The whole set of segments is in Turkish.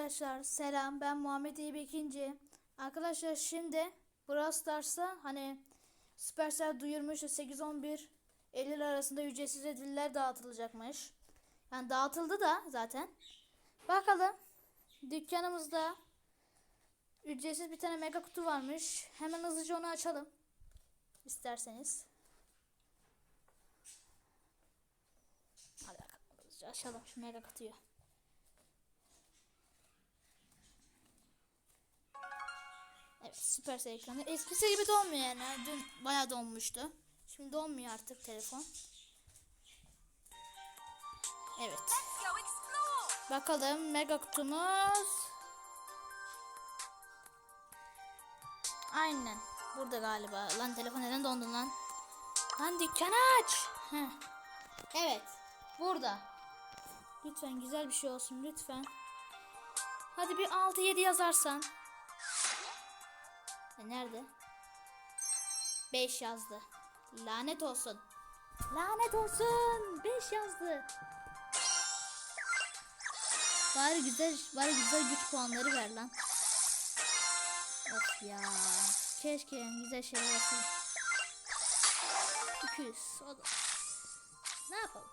Arkadaşlar selam ben Muhammed Eyüp İkinci. Arkadaşlar şimdi Brawl Stars'ta hani Supercell duyurmuş 8-11 Eylül arasında ücretsiz ödüller dağıtılacakmış. Yani dağıtıldı da zaten. Bakalım dükkanımızda ücretsiz bir tane mega kutu varmış. Hemen hızlıca onu açalım. İsterseniz. Hadi bakalım hızlıca açalım şu mega kutuyu. Evet Supercell ekranı. Eskisi gibi donmuyor yani. Dün bayağı donmuştu. Şimdi donmuyor artık telefon. Evet. Bakalım mega kutumuz. Aynen. Burada galiba. Lan telefon neden dondun lan? Lan dükkanı aç. Heh. Evet. Burada. Lütfen güzel bir şey olsun lütfen. Hadi bir 6-7 yazarsan. E, nerede? 5 yazdı. Lanet olsun. Lanet olsun. 5 yazdı. Bari güzel, bari güzel güç puanları ver lan. Of ya. Keşke güzel şeyler olsa. 200. O da. Ne yapalım?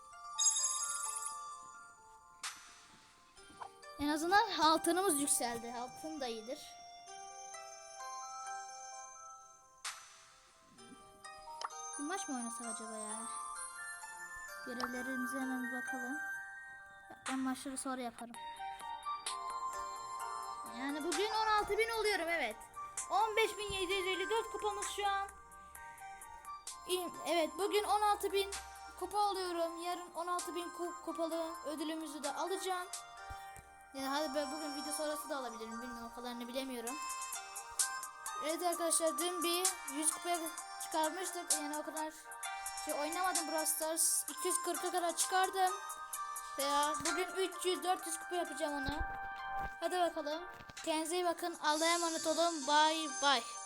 En azından altınımız yükseldi. Altın da iyidir. Maç mı oynasak acaba ya? Görevlerimize hemen bir bakalım. Ben maçları sonra yaparım. Yani bugün 16.000 oluyorum evet. 15.754 kupamız şu an. Evet bugün 16.000 kupa oluyorum. Yarın 16.000 ku- kupalı ödülümüzü de alacağım. Yani hadi ben bugün video sonrası da alabilirim. Bilmiyorum o kadarını bilemiyorum. Evet arkadaşlar dün bir 100 kupaya çıkarmıştık. Yani o kadar şey oynamadım Brawl Stars. 240'a kadar çıkardım. Veya bugün 300-400 kupa yapacağım onu. Hadi bakalım. Kendinize iyi bakın. Allah'a emanet olun. Bye bye.